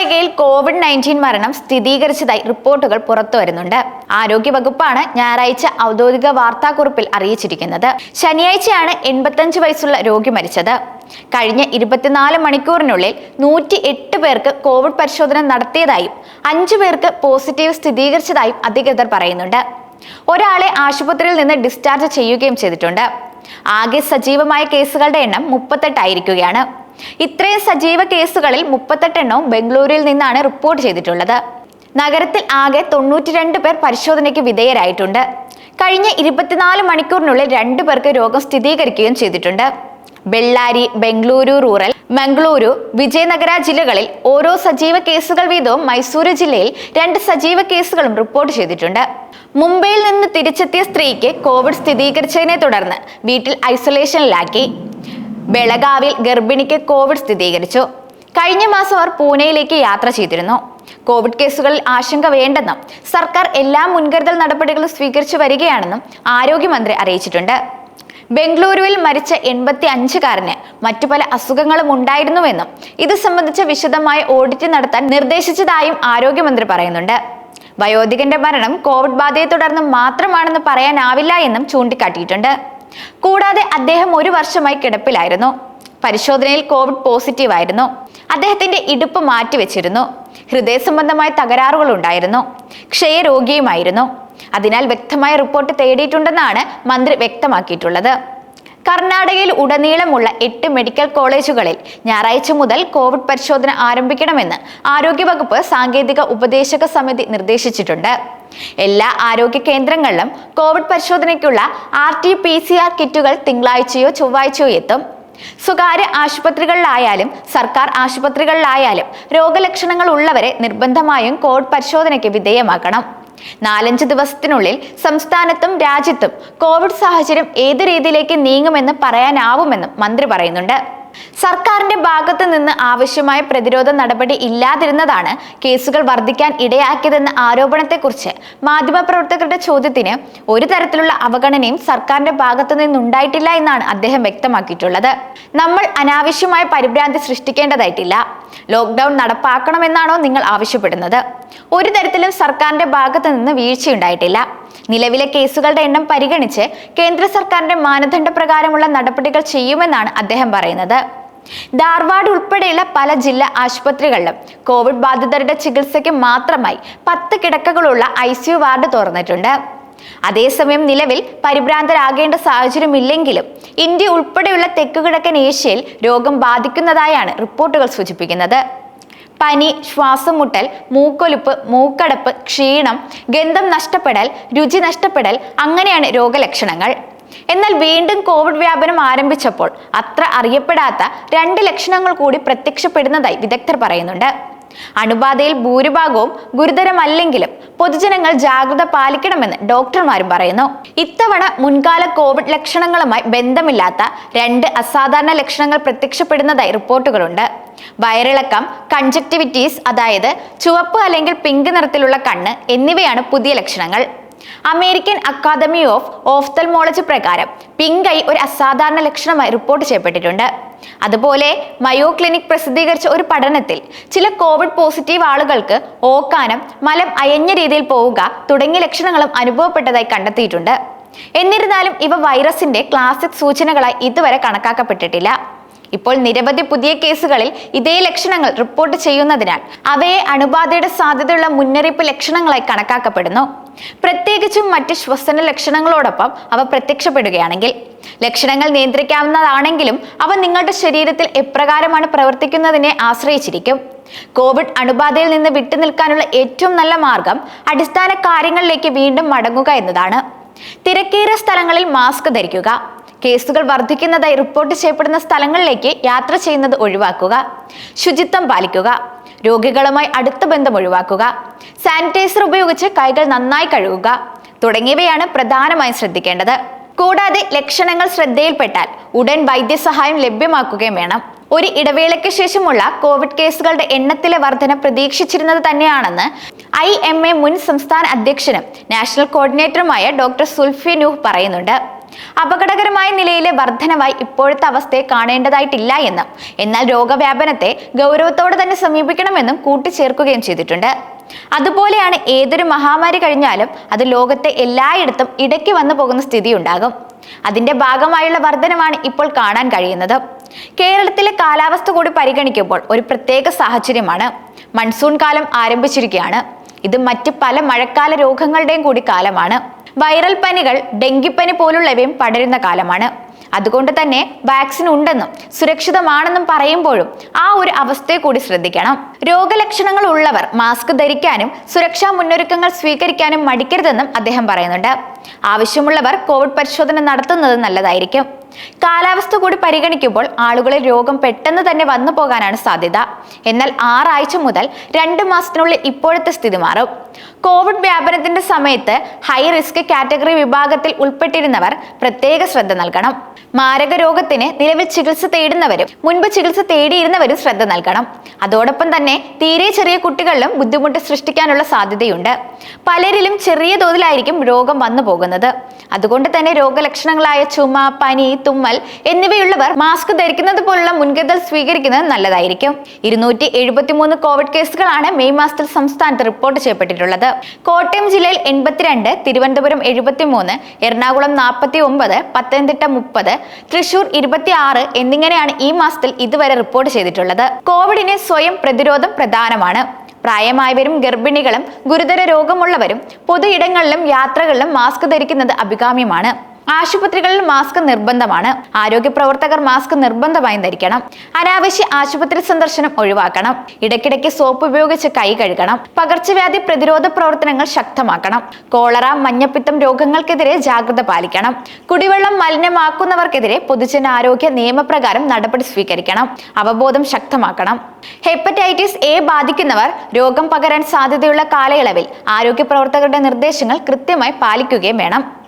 കർണാടകയിൽ Covid nineteen മരണം സ്ഥിരീകരിച്ചതായി റിപ്പോർട്ടുകൾ പുറത്തു വരുന്നുണ്ട്. ആരോഗ്യവകുപ്പാണ് ഞായറാഴ്ച ഔദ്യോഗിക വാർത്താക്കുറിപ്പിൽ അറിയിച്ചിരിക്കുന്നത്. ശനിയാഴ്ചയാണ് എൺപത്തഞ്ച് വയസ്സുള്ള രോഗി മരിച്ചത്. കഴിഞ്ഞ ഇരുപത്തിനാല് മണിക്കൂറിനുള്ളിൽ നൂറ്റി എട്ട് പേർക്ക് കോവിഡ് പരിശോധന നടത്തിയതായും അഞ്ചു പേർക്ക് പോസിറ്റീവ് സ്ഥിരീകരിച്ചതായും അധികൃതർ പറയുന്നുണ്ട്. ഒരാളെ ആശുപത്രിയിൽ നിന്ന് ഡിസ്ചാർജ് ചെയ്യുകയും ചെയ്തിട്ടുണ്ട്. ആകെ സജീവമായ കേസുകളുടെ എണ്ണം മുപ്പത്തെട്ടായിരിക്കുകയാണ്. ഇത്രയും സജീവ കേസുകളിൽ മുപ്പത്തെട്ടെണ്ണവും ബംഗളൂരുവിൽ നിന്നാണ് റിപ്പോർട്ട് ചെയ്തിട്ടുള്ളത്. നഗരത്തിൽ ആകെ തൊണ്ണൂറ്റിരണ്ട് പേർ പരിശോധനയ്ക്ക് വിധേയരായിട്ടുണ്ട്. കഴിഞ്ഞ ഇരുപത്തിനാല് മണിക്കൂറിനുള്ളിൽ രണ്ടു പേർക്ക് രോഗം സ്ഥിരീകരിക്കുകയും ചെയ്തിട്ടുണ്ട്. ബെള്ളാരി ബംഗളൂരു റൂറൽ മംഗളൂരു വിജയനഗര ജില്ലകളിൽ ഓരോ സജീവ കേസുകൾ വീതവും മൈസൂരു ജില്ലയിൽ രണ്ട് സജീവ കേസുകളും റിപ്പോർട്ട് ചെയ്തിട്ടുണ്ട്. മുംബൈയിൽ നിന്ന് തിരിച്ചെത്തിയ സ്ത്രീക്ക് കോവിഡ് സ്ഥിരീകരിച്ചതിനെ തുടർന്ന് വീട്ടിൽ ഐസൊലേഷനിലാക്കി. ബെളഗാവിൽ ഗർഭിണിക്ക് കോവിഡ് സ്ഥിരീകരിച്ചു. കഴിഞ്ഞ മാസം അവർ പൂനെയിലേക്ക് യാത്ര ചെയ്തിരുന്നു. കോവിഡ് കേസുകളിൽ ആശങ്ക വേണ്ടെന്നും സർക്കാർ എല്ലാ മുൻകരുതൽ നടപടികളും സ്വീകരിച്ചു വരികയാണെന്നും ആരോഗ്യമന്ത്രി അറിയിച്ചിട്ടുണ്ട്. ബംഗളൂരുവിൽ മരിച്ച എൺപത്തി അഞ്ചുകാരന് മറ്റു പല അസുഖങ്ങളും ഉണ്ടായിരുന്നുവെന്നും ഇത് സംബന്ധിച്ച വിശദമായ ഓഡിറ്റ് നടത്താൻ നിർദ്ദേശിച്ചതായും ആരോഗ്യമന്ത്രി പറയുന്നുണ്ട്. വയോധികന്റെ മരണം കോവിഡ് ബാധയെ തുടർന്ന് മാത്രമാണെന്ന് പറയാനാവില്ല എന്നും ചൂണ്ടിക്കാട്ടിയിട്ടുണ്ട്. കൂടാതെ അദ്ദേഹം ഒരു വർഷമായി കിടപ്പിലായിരുന്നു. പരിശോധനയിൽ കോവിഡ് പോസിറ്റീവ് ആയിരുന്നു അദ്ദേഹത്തിന്റെ ഇടുപ്പ് മാറ്റിവെച്ചിരുന്നു. ഹൃദയ സംബന്ധമായ തകരാറുകൾ ഉണ്ടായിരുന്നു ക്ഷയരോഗിയുമായിരുന്നു. അതിനാൽ വ്യക്തമായ റിപ്പോർട്ട് തേടിയിട്ടുണ്ടെന്നാണ് മന്ത്രി വ്യക്തമാക്കിയിട്ടുള്ളത്. കർണാടകയിൽ ഉടനീളമുള്ള എട്ട് മെഡിക്കൽ കോളേജുകളിൽ ഞായറാഴ്ച മുതൽ കോവിഡ് പരിശോധന ആരംഭിക്കണമെന്ന് ആരോഗ്യവകുപ്പ് സാങ്കേതിക ഉപദേശക സമിതി നിർദ്ദേശിച്ചിട്ടുണ്ട്. എല്ലാ ആരോഗ്യ കേന്ദ്രങ്ങളിലും covid പരിശോധനയ്ക്കുള്ള R T P C R കിറ്റുകൾ തിങ്കളാഴ്ചയോ ചൊവ്വാഴ്ചയോ എത്തും. സ്വകാര്യ ആശുപത്രികളിലായാലും സർക്കാർ ആശുപത്രികളിലായാലും രോഗലക്ഷണങ്ങൾ ഉള്ളവരെ നിർബന്ധമായും കോവിഡ് പരിശോധനയ്ക്ക് വിധേയമാക്കണം. നാലഞ്ച് ദിവസത്തിനുള്ളിൽ സംസ്ഥാനത്തും രാജ്യത്തും കോവിഡ് സാഹചര്യം ഏത് രീതിയിലേക്ക് നീങ്ങുമെന്ന് പറയാനാവുമെന്നും മന്ത്രി പറയുന്നുണ്ട്. സർക്കാരിന്റെ ഭാഗത്ത് നിന്ന് ആവശ്യമായ പ്രതിരോധ നടപടി ഇല്ലാതിരുന്നതാണ് കേസുകൾ വർദ്ധിക്കാൻ ഇടയാക്കിയതെന്ന ആരോപണത്തെക്കുറിച്ച് മാധ്യമപ്രവർത്തകരുടെ ചോദ്യത്തിന് ഒരു തരത്തിലുള്ള അവഗണനയും സർക്കാരിന്റെ ഭാഗത്തു നിന്നുണ്ടായിട്ടില്ല എന്നാണ് അദ്ദേഹം വ്യക്തമാക്കിയിട്ടുള്ളത്. നമ്മൾ അനാവശ്യമായ പരിഭ്രാന്തി സൃഷ്ടിക്കേണ്ടതായിട്ടില്ല. ലോക്ക്ഡൌൺ നടപ്പാക്കണമെന്നാണോ നിങ്ങൾ ആവശ്യപ്പെടുന്നത്? ഒരു തരത്തിലും സർക്കാരിന്റെ ഭാഗത്ത് നിന്ന് വീഴ്ചയുണ്ടായിട്ടില്ല. നിലവിലെ കേസുകളുടെ എണ്ണം പരിഗണിച്ച് കേന്ദ്ര സർക്കാരിന്റെ മാനദണ്ഡ പ്രകാരമുള്ള നടപടികൾ ചെയ്യുമെന്നാണ് അദ്ദേഹം പറയുന്നത്. ധാർവാഡ് ഉൾപ്പെടെയുള്ള പല ജില്ലാ ആശുപത്രികളിലും കോവിഡ് ബാധിതരുടെ ചികിത്സയ്ക്ക് മാത്രമായി പത്ത് കിടക്കകളുള്ള ഐ വാർഡ് തുറന്നിട്ടുണ്ട്. അതേസമയം നിലവിൽ പരിഭ്രാന്തരാകേണ്ട സാഹചര്യമില്ലെങ്കിലും ഇന്ത്യ ഉൾപ്പെടെയുള്ള തെക്കുകിഴക്കൻ ഏഷ്യയിൽ രോഗം ബാധിക്കുന്നതായാണ് റിപ്പോർട്ടുകൾ സൂചിപ്പിക്കുന്നത്. പനി ശ്വാസം മുട്ടൽ മൂക്കൊലിപ്പ് മൂക്കടപ്പ് ക്ഷീണം ഗന്ധം നഷ്ടപ്പെടൽ രുചി നഷ്ടപ്പെടൽ അങ്ങനെയാണ് രോഗലക്ഷണങ്ങൾ. എന്നാൽ വീണ്ടും കോവിഡ് വ്യാപനം ആരംഭിച്ചപ്പോൾ അത്ര അറിയപ്പെടാത്ത രണ്ട് ലക്ഷണങ്ങൾ കൂടി പ്രത്യക്ഷപ്പെടുന്നതായി വിദഗ്ധർ പറയുന്നുണ്ട്. അണുബാധയിൽ ഭൂരിഭാഗവും ഗുരുതരമല്ലെങ്കിലും പൊതുജനങ്ങൾ ജാഗ്രത പാലിക്കണമെന്ന് ഡോക്ടർമാരും പറയുന്നു. ഇത്തവണ മുൻകാല കോവിഡ് ലക്ഷണങ്ങളുമായി ബന്ധമില്ലാത്ത രണ്ട് അസാധാരണ ലക്ഷണങ്ങൾ പ്രത്യക്ഷപ്പെടുന്നതായി റിപ്പോർട്ടുകളുണ്ട്. വയറിളക്കം കൺജക്ടിവിറ്റീസ് അതായത് ചുവപ്പ് അല്ലെങ്കിൽ പിങ്ക് നിറത്തിലുള്ള കണ്ണ് എന്നിവയാണ് പുതിയ ലക്ഷണങ്ങൾ. അമേരിക്കൻ അക്കാദമി ഓഫ് ഓഫ്തൽമോളജി പ്രകാരം പിങ്ക് ഒരു അസാധാരണ ലക്ഷണമായി റിപ്പോർട്ട് ചെയ്യപ്പെട്ടിട്ടുണ്ട്. അതുപോലെ മയോ ക്ലിനിക് പ്രസിദ്ധീകരിച്ച ഒരു പഠനത്തിൽ ചില കോവിഡ് പോസിറ്റീവ് ആളുകൾക്ക് ഓക്കാനം മലം അയഞ്ഞ രീതിയിൽ പോവുക തുടങ്ങിയ ലക്ഷണങ്ങളും അനുഭവപ്പെട്ടതായി കണ്ടെത്തിയിട്ടുണ്ട്. എന്നിരുന്നാലും ഇവ വൈറസിന്റെ ക്ലാസിക് സൂചനകളായി ഇതുവരെ കണക്കാക്കപ്പെട്ടിട്ടില്ല. ഇപ്പോൾ നിരവധി പുതിയ കേസുകളിൽ ഇതേ ലക്ഷണങ്ങൾ റിപ്പോർട്ട് ചെയ്യുന്നതിനാൽ അവയെ അണുബാധയുടെ സാധ്യതയുള്ള മുന്നറിയിപ്പ് ലക്ഷണങ്ങളായി കണക്കാക്കപ്പെടുന്നു. പ്രത്യേകിച്ചും മറ്റ് ശ്വസന ലക്ഷണങ്ങളോടൊപ്പം അവ പ്രത്യക്ഷപ്പെടുകയാണെങ്കിൽ ലക്ഷണങ്ങൾ നിയന്ത്രിക്കാവുന്നതാണെങ്കിലും അവ നിങ്ങളുടെ ശരീരത്തിൽ എപ്രകാരമാണ് പ്രവർത്തിക്കുന്നതിനെ ആശ്രയിച്ചിരിക്കും. കോവിഡ് അണുബാധയിൽ നിന്ന് വിട്ടുനിൽക്കാനുള്ള ഏറ്റവും നല്ല മാർഗം അടിസ്ഥാന കാര്യങ്ങളിലേക്ക് വീണ്ടും മടങ്ങുക എന്നതാണ്. തിരക്കേറിയ സ്ഥലങ്ങളിൽ മാസ്ക് ധരിക്കുക. കേസുകൾ വർദ്ധിക്കുന്നതായി റിപ്പോർട്ട് ചെയ്യപ്പെടുന്ന സ്ഥലങ്ങളിലേക്ക് യാത്ര ചെയ്യുന്നത് ഒഴിവാക്കുക. ശുചിത്വം പാലിക്കുക. രോഗികളുമായി അടുത്ത ബന്ധം ഒഴിവാക്കുക. സാനിറ്റൈസർ ഉപയോഗിച്ച് കൈകൾ നന്നായി കഴുകുക. തുടങ്ങിയവയാണ് പ്രധാനമായും ശ്രദ്ധിക്കേണ്ടത്. കൂടാതെ ലക്ഷണങ്ങൾ ശ്രദ്ധയിൽപ്പെട്ടാൽ ഉടൻ വൈദ്യസഹായം ലഭ്യമാക്കുകയും വേണം. ഒരു ഇടവേളയ്ക്ക് ശേഷമുള്ള കോവിഡ് കേസുകളുടെ എണ്ണത്തിലെ വർധന പ്രതീക്ഷിച്ചിരുന്നത് തന്നെയാണെന്ന് ഐ എം എ മുൻ സംസ്ഥാന അധ്യക്ഷനും നാഷണൽ കോർഡിനേറ്ററുമായ ഡോക്ടർ സുൽഫി നൂഹ് പറയുന്നുണ്ട്. അപകടകരമായ നിലയിലെ വർധനവായി ഇപ്പോഴത്തെ അവസ്ഥയെ കാണേണ്ടതായിട്ടില്ല എന്നും എന്നാൽ രോഗവ്യാപനത്തെ ഗൗരവത്തോടെ തന്നെ സമീപിക്കണമെന്നും കൂട്ടിച്ചേർക്കുകയും ചെയ്തിട്ടുണ്ട്. അതുപോലെയാണ് ഏതൊരു മഹാമാരി കഴിഞ്ഞാലും അത് ലോകത്തെ എല്ലായിടത്തും ഇടയ്ക്ക് വന്നു പോകുന്ന സ്ഥിതി ഉണ്ടാകും അതിന്റെ ഭാഗമായുള്ള വർധനമാണ് ഇപ്പോൾ കാണാൻ കഴിയുന്നത്. കേരളത്തിലെ കാലാവസ്ഥ കൂടി പരിഗണിക്കുമ്പോൾ ഒരു പ്രത്യേക സാഹചര്യമാണ്. മൺസൂൺ കാലം ആരംഭിച്ചിരിക്കുകയാണ്. ഇത് മറ്റ് പല മഴക്കാല രോഗങ്ങളുടെയും കൂടി കാലമാണ്. വൈറൽ പനികൾ ഡെങ്കിപ്പനി പോലുള്ളവയും പടരുന്ന കാലമാണ്. അതുകൊണ്ട് തന്നെ വാക്സിൻ ഉണ്ടെന്നും സുരക്ഷിതമാണെന്നും പറയുമ്പോഴും ആ ഒരു അവസ്ഥയെ കൂടി ശ്രദ്ധിക്കണം. രോഗലക്ഷണങ്ങൾ ഉള്ളവർ മാസ്ക് ധരിക്കാനും സുരക്ഷാ മുന്നൊരുക്കങ്ങൾ സ്വീകരിക്കാനും മടിക്കരുതെന്നും അദ്ദേഹം പറയുന്നുണ്ട്. ആവശ്യമുള്ളവർ കോവിഡ് പരിശോധന നടത്തുന്നത് നല്ലതായിരിക്കും. കാലാവസ്ഥ കൂടി പരിഗണിക്കുമ്പോൾ ആളുകളിൽ രോഗം പെട്ടെന്ന് തന്നെ വന്നു പോകാനാണ് സാധ്യത. എന്നാൽ ആറാഴ്ച മുതൽ രണ്ട് മാസത്തിനുള്ളിൽ ഇപ്പോഴത്തെ സ്ഥിതി മാറും. കോവിഡ് വ്യാപനത്തിന്റെ സമയത്ത് ഹൈ റിസ്ക് കാറ്റഗറി വിഭാഗത്തിൽ ഉൾപ്പെട്ടിരുന്നവർ പ്രത്യേക ശ്രദ്ധ നൽകണം. മാരക രോഗത്തിന് നിലവിൽ ചികിത്സ തേടുന്നവരും മുൻപ് ചികിത്സ തേടിയിരുന്നവരും ശ്രദ്ധ നൽകണം. അതോടൊപ്പം തന്നെ തീരെ ചെറിയ കുട്ടികളിലും ബുദ്ധിമുട്ട് സൃഷ്ടിക്കാനുള്ള സാധ്യതയുണ്ട്. പലരിലും ചെറിയ തോതിലായിരിക്കും രോഗം വന്നു പോകുന്നത്. അതുകൊണ്ട് തന്നെ രോഗലക്ഷണങ്ങളായ ചുമ പനി തുമ്മൽ എന്നിവയുള്ളവർ മാസ്ക് ധരിക്കുന്നത് പോലുള്ള മുൻകരുതൽ സ്വീകരിക്കുന്നത് നല്ലതായിരിക്കും. ഇരുന്നൂറ്റി എഴുപത്തിമൂന്ന് കോവിഡ് കേസുകളാണ് മെയ് മാസത്തിൽ സംസ്ഥാനത്ത് റിപ്പോർട്ട് ചെയ്യപ്പെട്ടിട്ടുള്ളത്. കോട്ടയം ജില്ലയിൽ എൺപത്തിരണ്ട് തിരുവനന്തപുരം എഴുപത്തിമൂന്ന് എറണാകുളം നാൽപ്പത്തി ഒമ്പത് പത്തനംതിട്ട മുപ്പത് തൃശൂർ ഇരുപത്തി ആറ് എന്നിങ്ങനെയാണ് ഈ മാസത്തിൽ ഇതുവരെ റിപ്പോർട്ട് ചെയ്തിട്ടുള്ളത്. കോവിഡിന് സ്വയം പ്രതിരോധം പ്രധാനമാണ്. പ്രായമായവരും ഗർഭിണികളും ഗുരുതര രോഗമുള്ളവരും പൊതു ഇടങ്ങളിലും യാത്രകളിലും മാസ്ക് ധരിക്കുന്നത് അഭികാമ്യമാണ്. ആശുപത്രികളിൽ മാസ്ക് നിർബന്ധമാണ്. ആരോഗ്യ പ്രവർത്തകർ മാസ്ക് നിർബന്ധമായി ധരിക്കണം. അനാവശ്യ ആശുപത്രി സന്ദർശനം ഒഴിവാക്കണം. ഇടയ്ക്കിടയ്ക്ക് സോപ്പ് ഉപയോഗിച്ച് കൈ കഴുകണം. പകർച്ചവ്യാധി പ്രതിരോധ പ്രവർത്തനങ്ങൾ ശക്തമാക്കണം. കോളറ മഞ്ഞപ്പിത്തം രോഗങ്ങൾക്കെതിരെ ജാഗ്രത പാലിക്കണം. കുടിവെള്ളം മലിനമാക്കുന്നവർക്കെതിരെ പൊതുജനാരോഗ്യ നിയമപ്രകാരം നടപടി സ്വീകരിക്കണം. അവബോധം ശക്തമാക്കണം. ഹെപ്പറ്റൈറ്റിസ് എ ബാധിക്കുന്നവർ രോഗം പകരാൻ സാധ്യതയുള്ള കാലയളവിൽ ആരോഗ്യ പ്രവർത്തകരുടെ നിർദ്ദേശങ്ങൾ കൃത്യമായി പാലിക്കുകയും വേണം.